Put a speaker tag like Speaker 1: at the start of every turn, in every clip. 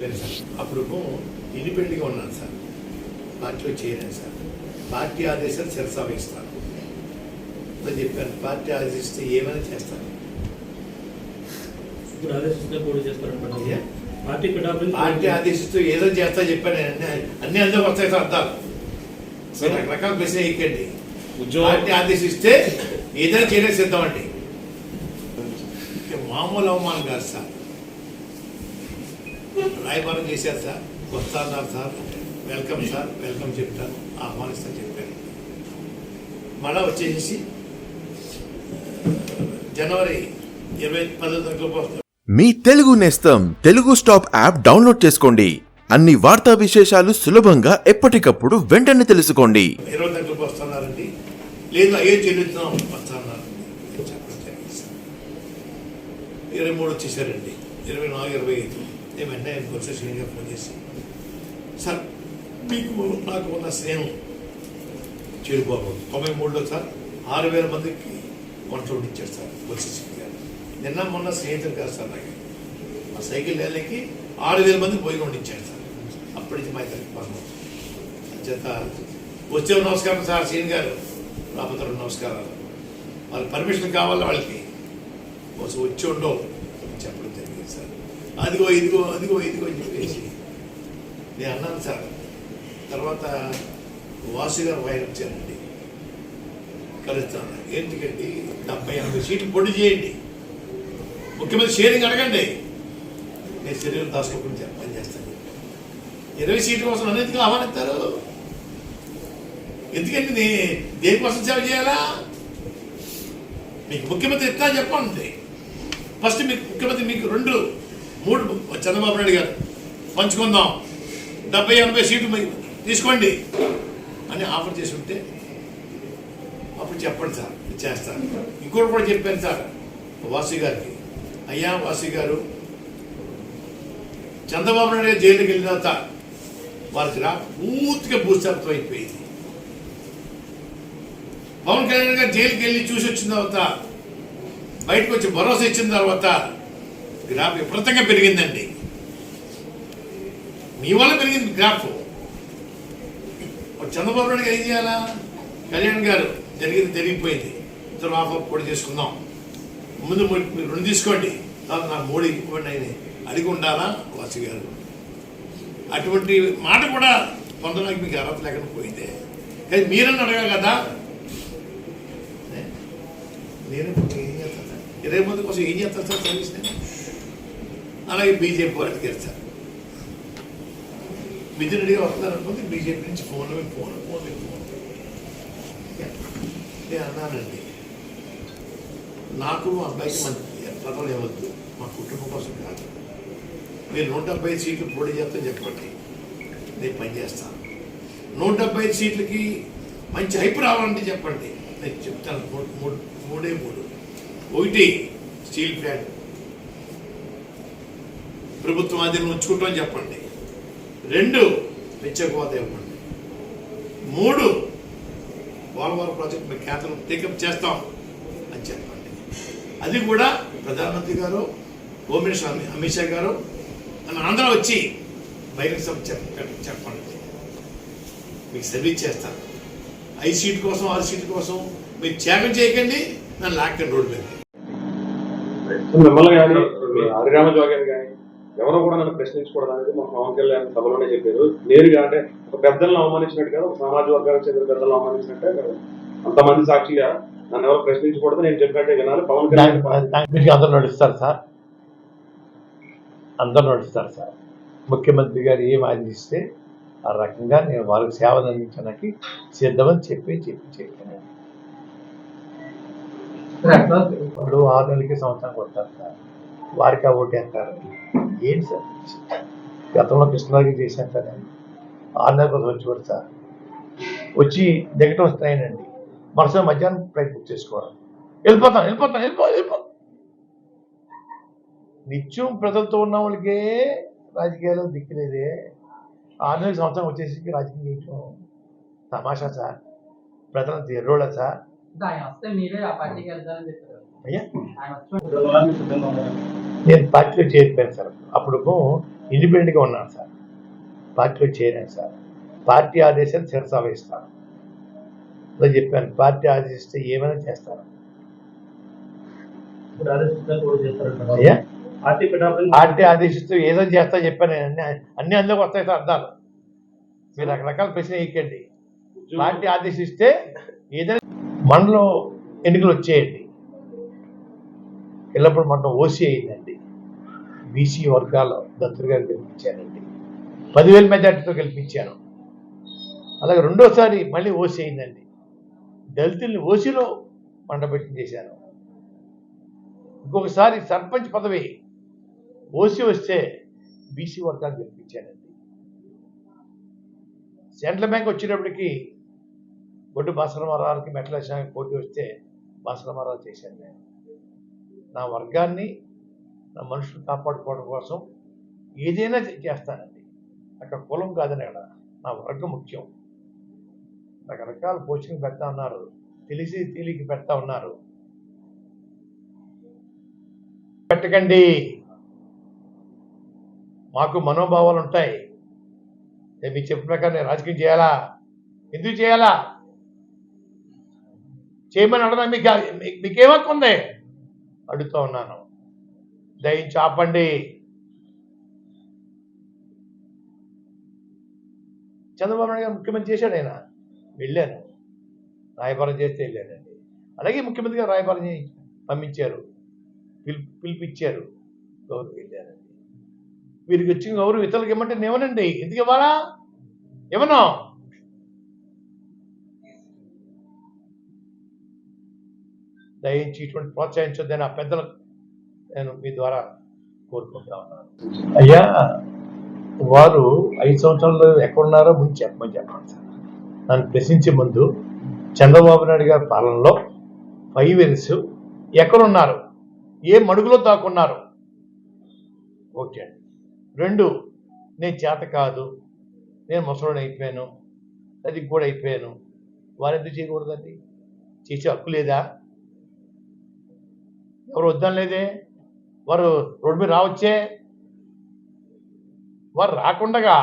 Speaker 1: చెప్పాను సార్. అప్పుడు ఇండిపెండెంట్గా ఉన్నాను సార్. పార్టీలో చేరాను సార్. పార్టీ ఆదేశాలు శిరసావహిస్తాను అని చెప్పాను. పార్టీ ఆదేశిస్తే ఏమైనా చేస్తాను.
Speaker 2: ఇప్పుడు ఆదేశిస్తే పోటీ చేస్తారనమాట
Speaker 1: అయ్యా.
Speaker 2: పార్టీ
Speaker 1: ఆదేశిస్తూ ఏదో చేస్తా చెప్పాను. నేను అన్ని అన్ని అందరూ వస్తాయి సార్ అర్థాలు మీరు రకరకాల ప్రశ్న ఎక్కండి పార్టీ ఆదేశిస్తే ఏదైనా చేయడం సిద్ధం అండి మామూలు అవమానం కాదు సార్. రాయబారం చేశారు సార్. వస్తాన్నారు సార్. Welcome sir. వెల్కమ్ చెప్తాను ఆహ్వానిస్తాను చెప్పాను మళ్ళా వచ్చేసి జనవరి ఇరవై పదో తారీఖు
Speaker 3: మీ తెలుగు నేస్తం తెలుగు స్టాప్ యాప్ డౌన్లోడ్ చేసుకోండి. అన్ని వార్తా విశేషాలు సులభంగా ఎప్పటికప్పుడు వెంటనే తెలుసుకోండి.
Speaker 1: ఇరవై తక్కువ వస్తున్నారండి. లేదు అయ్యే చెల్లిస్తున్నాం వస్తున్నారు. ఇరవై మూడు వచ్చేసారండి. ఇరవై నాలుగు ఇరవై ఐదు. నేను వెంటనే బొత్స శ్రీని గారు ఫోన్ చేసి సార్ మీకు నాకు ఉన్న స్నేహం చెడిపోకూడదు తొంభై మూడులో సార్ ఆరు వేల మందికి వంట ఇచ్చారు సార్ బొత్స శ్రీని గారు. నిన్న మొన్న స్నేహితులు కాదు సార్ నాకు. ఆ సైకిల్ నెలకి ఆరు వేల మందికి పోయి వండిచ్చారు సార్. అప్పటి నుంచి మా ఇద్దరికి పనులు చేత వచ్చే నమస్కారం సార్ సీన్ గారు. రాబోతున్న నమస్కారాలు. వాళ్ళ పర్మిషన్ కావాలి వాళ్ళకి. కొంచెం వచ్చి ఉండవు అని చెప్పడం జరిగింది సార్ అదిగో ఇదిగో అదిగో ఇదిగో అని చెప్పేసి. నేను అన్నాను సార్ తర్వాత వాసు గారు వాయిన్ వచ్చారండి. కలుస్తాను. ఎందుకండి? డెబ్బై ఎనభై సీట్లు పొడి చేయండి. ముఖ్యమంత్రి షేరింగ్ అడగండి. నేను శరీరం దాచుకోకుండా పని చేస్తాను. ఇరవై సీట్ల కోసం నన్ను ఎందుకు ఆహ్వానిస్తారు ఎందుకంటే నీ దేనికోసం సేవ చేయాలా? మీకు ముఖ్యమంత్రి ఎట్లా చెప్పండి. ఫస్ట్ మీకు ముఖ్యమంత్రి మీకు రెండు మూడు చంద్రబాబు నాయుడు గారు. పంచుకుందాం. డెబ్బై ఎనభై సీట్లు తీసుకోండి అని ఆఫర్ చేసి ఉంటే అప్పుడు చెప్పండి సార్ చేస్తాను. ఇంకోటి కూడా చెప్పాను సార్ వాసు గారికి. అయ్యా వాసు గారు చంద్రబాబు నాయుడు గారు జైలుకి వెళ్ళిన తర్వాత వారికి రా పూర్తిగా భూస్థాపితం అయిపోయింది. పవన్ కళ్యాణ్ గారు జైలుకి వెళ్ళి చూసి వచ్చిన తర్వాత బయటకు వచ్చి భరోసా ఇచ్చిన తర్వాత గ్రాఫ్ విపరీతంగా పెరిగిందండి. మీ వల్ల పెరిగింది గ్రాఫ్. చంద్రబాబు నాయుడు ఏం చేయాలా? కళ్యాణ్ గారు జరిగింది జరిగిపోయింది. ఇద్దరు ఆఫ్ కూడా చేసుకుందాం. ముందు మీరు రుణం రెండు తీసుకోండి. తర్వాత నాకు మోడీ ఇవ్వండి ఆయన అడిగి ఉండాలా? వాసు గారు. అటువంటి మాట కూడా పొందడానికి మీకు అర్హత లేకుండా పోయింది కానీ మీరని అడగాలి కదా. నేను ఏం చేస్తాను? ఇరవై మంది కోసం ఏం చేస్తాను సార్? సర్వీస్ నేను అలాగే బీజేపీ వాళ్ళకి గెలిచారు మిథున్ రెడ్డి వస్తున్నారు అనుకుంటే బీజేపీ నుంచి ఫోన్లు ఫోన్ ఫోన్ ఫోన్ నేను అన్నానండి. నాకు మా అబ్బాయికి మన పదవులు ఇవ్వద్దు మా కుటుంబం కోసం కాదు. మీరు నూట డెబ్బై సీట్లు పోటీ చేస్తాను చెప్పండి. నేను పని చేస్తాను. నూట డెబ్బై సీట్లకి మంచి హైప్ రావాలంటే చెప్పండి. నేను చెప్తాను మూడు మూడు మూడే మూడు. ఒకటి స్టీల్ ప్లాంట్. ప్రభుత్వం అది చూడటం చెప్పండి. రెండు ప్రత్యేకవాద ఇవ్వండి. మూడు పోలవరం ప్రాజెక్ట్ మీ కేంద్రం టేకప్ చేస్తాం అని చెప్పండి. అది కూడా ప్రధానమంత్రి గారు హోమ్ మినిస్టర్ అమిత్ షా గారు మన ఆంధ్ర వచ్చి బహిరంగ సభ చెప్పండి. మీకు సర్వీస్ చేస్తాను ఐదు సీట్ కోసం ఆరు సీట్ కోసం మీరు త్యాగం చేయకండి నన్ను లాక్కండి రోడ్డు మీద
Speaker 4: మిమ్మల్ని కానీ హరిరామ జోగన్ కానీ ఎవరో కూడా నన్ను ప్రశ్నించకూడదు అనేది మా పవన్ కళ్యాణ్ సభలోనే చెప్పారు. నేరుగా అంటే ఒక పెద్దలను అవమానించినట్టు కదా ఒక సమాజ వర్గానికి చెందిన పెద్దలను అవమానించినట్టే కదా. అంతమంది సాక్షిగా నన్ను ఎవరు ప్రశ్నించకూడదు నేను చెప్పినట్టే వినాలి. పవన్ కళ్యాణ్
Speaker 5: మీకు అందరు నడుస్తారు సార్. అందరు నడుస్తారు సార్. ముఖ్యమంత్రి గారు ఏం ఆదేశిస్తే ఆ రకంగా నేను వారికి సేవలు అందించడానికి సిద్ధమని చెప్పి చెప్పి చెప్పాను. వాళ్ళు ఆరు నెలలకి సంవత్సరం కొడతారు సార్. వారికి ఆ ఓటు వేస్తారు ఏంటి సార్? గతంలో కృష్ణరాజు చేశాను సార్ నేను. ఆంధ్రప్రదేశ్ వచ్చి కూడా సార్. వచ్చి దిగటం వస్తున్నాయనండి మరుసటి మధ్యాహ్నం ఫ్లైట్ బుక్ చేసుకోవడం. వెళ్ళిపోతాం వెళ్ళిపోతాం వెళ్ళిపో వెళ్ళిపోతాం నిత్యం ప్రజలతో ఉన్న వాళ్ళకే రాజకీయాలు దిక్కులేదే. ఆరు సంవత్సరం వచ్చేసి రాజకీయం చేయటం తమాషా సార్. ప్రజలంత ఎర్రోళ్ళ సార్.
Speaker 6: వచ్చి
Speaker 5: నేను పార్టీలో చేరిపోయాను సార్. అప్పుడు
Speaker 1: ఇండిపెండెంట్గా ఉన్నాను సార్. పార్టీలో చేరాను సార్. పార్టీ ఆదేశాన్ని శిరస వహిస్తాను అదే చెప్పాను పార్టీ ఆదేశిస్తే ఏమైనా చేస్తాను. అయ్యా.
Speaker 2: పార్టీ
Speaker 1: పార్టీ ఆదేశిస్తూ ఏదో చేస్తా చెప్పాను. నేను అన్ని అన్ని అందులోకి వస్తాయి సార్ అర్థాలు మీరు రకరకాల ప్రశ్న వేయకండి. పార్టీ ఆదేశిస్తే ఏదైనా మనలో ఎన్నికలు వచ్చేయండి. ఎల్లప్పుడు మనం ఓసీ అయిందండి. బీసీ వర్గాల దత్తులు గారు గెలిపించానండి పదివేల మెజార్టీతో గెలిపించాను అలాగే రెండోసారి మళ్ళీ ఓసీ అయిందండి. దళితుల్ని ఓసీలో మండబెట్టి చేశాను ఇంకొకసారి సర్పంచ్ పదవి ఓసీ వస్తే బీసీ వర్గాన్ని గెలిపించానండి సెంట్రల్ బ్యాంక్ వచ్చేటప్పటికి బొడ్డు బాసరమారావుకి శాఖ పోటీ వస్తే బాసరమారావు చేశాను నేను. నా వర్గాన్ని నా మనుషులు కాపాడుకోవడం కోసం ఏదైనా చేస్తానండి. అక్కడ కులం కాదని అక్కడ నా వర్గం ముఖ్యం. రకరకాల పోస్టింగ్ పెడతా ఉన్నారు తెలిసి తేలికి పెడతా ఉన్నారు. పెట్టకండి. మాకు మనోభావాలు ఉంటాయి. నేను మీకు చెప్పిన ప్రకారం నేను రాజకీయం చేయాలా? ఎందుకు చేయాలా? చేయమని అడగడం మీకు మీ- హక్కు ఉంది అడుగుతూ ఉన్నాను. దయించి ఆపండి. చంద్రబాబు నాయుడు గారు ముఖ్యమంత్రి చేశాడు ఆయన. వెళ్ళాను. రాయబారం చేస్తే వెళ్ళానండి అలాగే ముఖ్యమంత్రి గారు రాయబారం పంపించారు. పిలు పిలిపించారు. గౌరవ వెళ్ళానండి వీరికి వచ్చిన గౌరవం ఇతరులకు ఇవ్వమంటే నేను ఇవ్వనండి. ఎందుకు ఇవ్వాలా? ఇవ్వను. దయించి ఇటువంటి ప్రోత్సహించొద్దని ఆ పెద్దలకు నేను మీ ద్వారా కోరుకుంటా ఉన్నాను. అయ్యా వారు ఐదు సంవత్సరాలు ఎక్కడున్నారో ముందు చెప్పమని చెప్పండి సార్. నన్ను ప్రశ్నించే ముందు చంద్రబాబు నాయుడు గారి పాలనలో ఫైవ్ ఇయర్స్ ఎక్కడున్నారు? ఏ మడుగులో దాక్కున్నారు? ఓకే. రెండు నేను చేత కాదు నేను ముసలోని అయిపోయాను అది కూడా అయిపోయాను. వారు ఎందుకు చేయకూడదండి? చేసే హక్కు లేదా? ఎవరు వద్దాం లేదే? వారు రోడ్డు మీద రావచ్చే? వారు రాకుండగా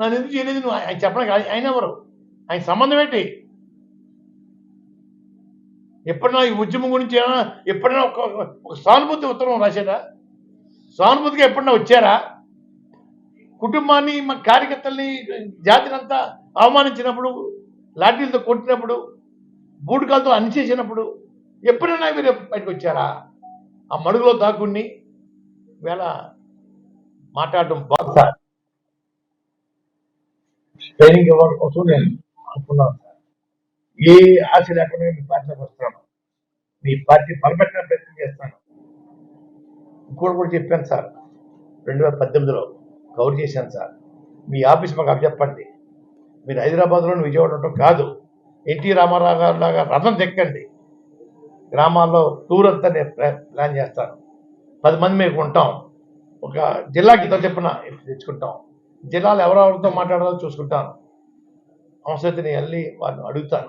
Speaker 1: నన్ను ఎందుకు చేయలేదు నువ్వు? ఆయన చెప్పడానికి ఆయన- ఎవరు? ఆయన సంబంధం ఏంటి? ఎప్పుడైనా ఈ ఉద్యమం గురించి ఏమైనా ఎప్పుడైనా ఒక ఒక సానుభూతి ఉత్తరం రాశారా? సానుభూతిగా ఎప్పుడైనా వచ్చారా? కుటుంబాన్ని మా కార్యకర్తల్ని జాతిని అంతా అవమానించినప్పుడు లాఠీలతో కొట్టినప్పుడు బూడికాలతో అనిచేసినప్పుడు ఎప్పుడైనా మీరు బయటకు వచ్చారా? ఆ మడుగులో దాక్కుని వేళ మాట్లాడటం బాగు సార్. ట్రైనింగ్ ఇవ్వడం కోసం నేను అనుకున్నాను సార్. ఏ ఆశ లేకుండా మీ పార్టీలోకి వస్తాను మీ పార్టీ బలపెట్టిన ప్రయత్నం చేస్తాను. ఇంకోటి కూడా చెప్పాను సార్. రెండు వేల పద్దెనిమిదిలో కవర్ చేశాను సార్. మీ ఆఫీస్ మాకు చెప్పండి మీరు హైదరాబాద్లోని విజయవాడ ఉండటం కాదు. ఎన్టీ రామారావు గారు లాగా రథం తెక్కండి గ్రామాల్లో టూర్ అంతా నేను ప్లాన్ చేస్తాను. పది మంది మేము ఉంటాం. ఒక జిల్లాకి ఇంత చెప్పిన తెచ్చుకుంటాం. జిల్లాలో ఎవరెవరితో మాట్లాడాలో చూసుకుంటాను. అవసరమైతే నేను వెళ్ళి వారిని అడుగుతాను.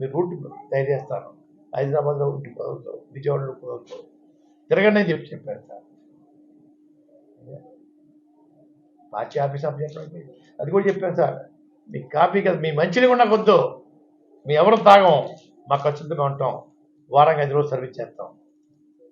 Speaker 1: మీరు రూట్ తయారు చేస్తాను. హైదరాబాద్లో ఉండి కుదరదు విజయవాడలో కుదరదు. తిరగండి అని చెప్పి చెప్పాను సార్. పార్టీ ఆఫీస్ ఆఫ్ చెప్పండి అది కూడా చెప్పాను సార్. మీ కాపీ కదా మీ మంచిని కూడా నాకు వద్దు. మీ ఎవరు తాగం మా ఖర్చుతో ఉంటాం. వారానికి ఐదు రోజులు సర్వీస్ చేస్తాం.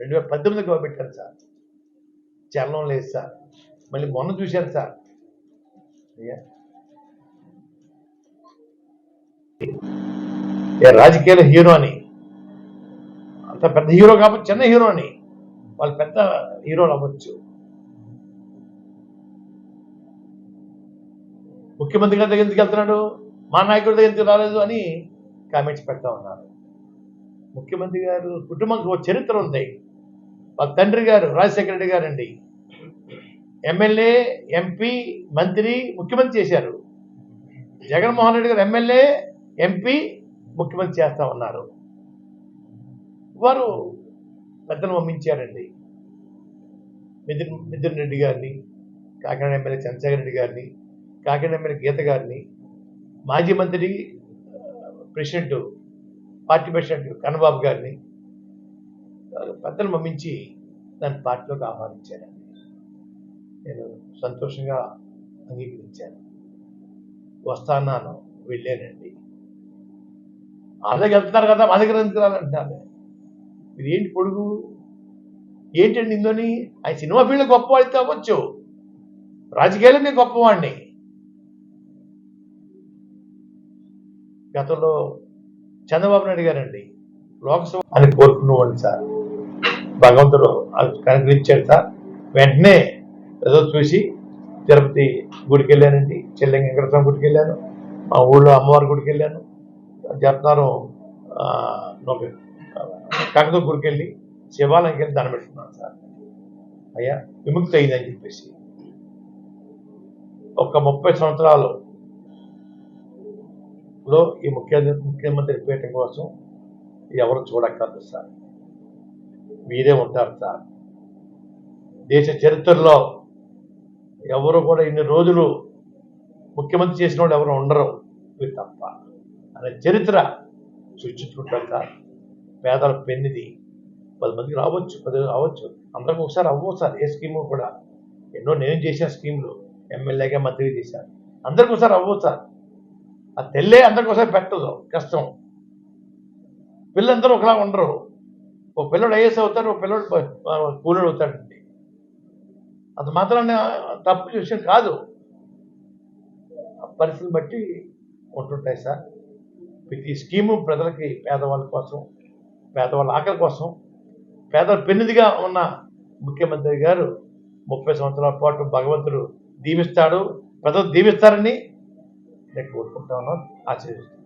Speaker 1: రెండు వేల పద్దెనిమిదికి పెట్టాను సార్. చలనం లేదు సార్. మళ్ళీ మొన్న చూశాను సార్. అయ్యా. రాజకీయాల హీరో అని. అంత పెద్ద హీరో కాబట్టి చిన్న హీరో అని. వాళ్ళు పెద్ద హీరోలు అవ్వచ్చు. ముఖ్యమంత్రి గారి దగ్గర ఎందుకు వెళ్తున్నాడు? మా నాయకుడి దగ్గర ఎందుకు రాలేదు అని కామెంట్స్ పెడతా ఉన్నారు. ముఖ్యమంత్రి గారు కుటుంబంకి ఒక చరిత్ర ఉంది. వాళ్ళ తండ్రి గారు రాజశేఖర రెడ్డి గారు అండి ఎమ్మెల్యే ఎంపీ మంత్రి ముఖ్యమంత్రి చేశారు. జగన్మోహన్ రెడ్డి గారు ఎమ్మెల్యే ఎంపీ ముఖ్యమంత్రి చేస్తా ఉన్నారు. వారు పెద్దను పంపించారండి. మిథున్ మిథున్ రెడ్డి గారిని కాకినాడ ఎమ్మెల్యే చంద్రశేఖర రెడ్డి గారిని కాకినాడ ఎమ్మెల్యే గీత గారిని మాజీ మంత్రి ఆ, ప్రెసిడెంట్ పార్టీ ప్రెసిడెంట్ కన్నబాబు గారిని పెద్దలు మమ్మించి దాన్ని పార్టీలోకి ఆహ్వానించారండి నేను సంతోషంగా అంగీకరించాను. వస్తాను వెళ్ళానండి. అలాగే వెళ్తున్నారు కదా మా దగ్గర ఎందుకు రాలంటున్నారు ఇది ఏంటి పొడుగు? ఏంటండి ఇందుని? ఆయన సినిమా ఫీల్డ్ గొప్పవాడికి కావచ్చు. రాజకీయాలు నేను గొప్పవాడిని. గతంలో చంద్రబాబు నాయుడు గారండి. లోక్సభ అని కోరుకున్నవాడిని సార్. భగవంతుడు అది సార్. వెంటనే ఏదో చూసి తిరుపతి గుడికి వెళ్ళానండి. చెల్లెంగ వెంకటస్వామి గుడికి వెళ్ళాను. మా ఊళ్ళో అమ్మవారి గుడికి వెళ్ళాను. జపనారం కాకతో గుడికి వెళ్ళి శివాలయంకి వెళ్ళి దండం పెట్టుకున్నాను సార్. అయ్యా విముక్తి అయిందని చెప్పేసి. ఒక ముప్పై సంవత్సరాలు లో ఈ ముఖ్య ముఖ్యమంత్రి పీఠం కోసం ఎవరు చూడక్కర్లేదు సార్. మీరే ఉంటారు సార్. దేశ చరిత్రలో ఎవరు కూడా ఇన్ని రోజులు ముఖ్యమంత్రి చేసిన వాళ్ళు ఎవరు ఉండరు. మీరు తప్ప. అనే చరిత్ర సృష్టించుకుంటారు సార్. పేదల పెన్నిది పది మందికి రావచ్చు పది రావచ్చు. అందరికి ఒకసారి అవ్వవు సార్. ఏ స్కీము కూడా. ఎన్నో నేను చేసిన స్కీములు. ఎమ్మెల్యేగా మంత్రి చేశాను అందరికి ఒకసారి అవ్వచ్చు సార్. ఆ తెల్లే అందరికోసమే పెట్టదు కష్టం. పిల్లలందరూ ఒకలా ఉండరు. ఓ పిల్లడు ఐఏఎస్ అవుతాడు ఒక పిల్లడు కూలీడు అవుతాడండి. అది మాత్రం తప్పు విషయం కాదు. పరిస్థితిని బట్టి ఉంటుంటాయి సార్. ప్రతి స్కీము ప్రజలకి పేదవాళ్ళ కోసం పేదవాళ్ళ ఆకలి కోసం పేదల పెన్నిదిగా ఉన్న ముఖ్యమంత్రి గారు ముప్పై సంవత్సరాల పాటు భగవంతుడు దీవిస్తాడు. ప్రజలు దీవిస్తారని నేను కోరుకుంటా ఉన్నాను. ఆశీర్వదిస్తాను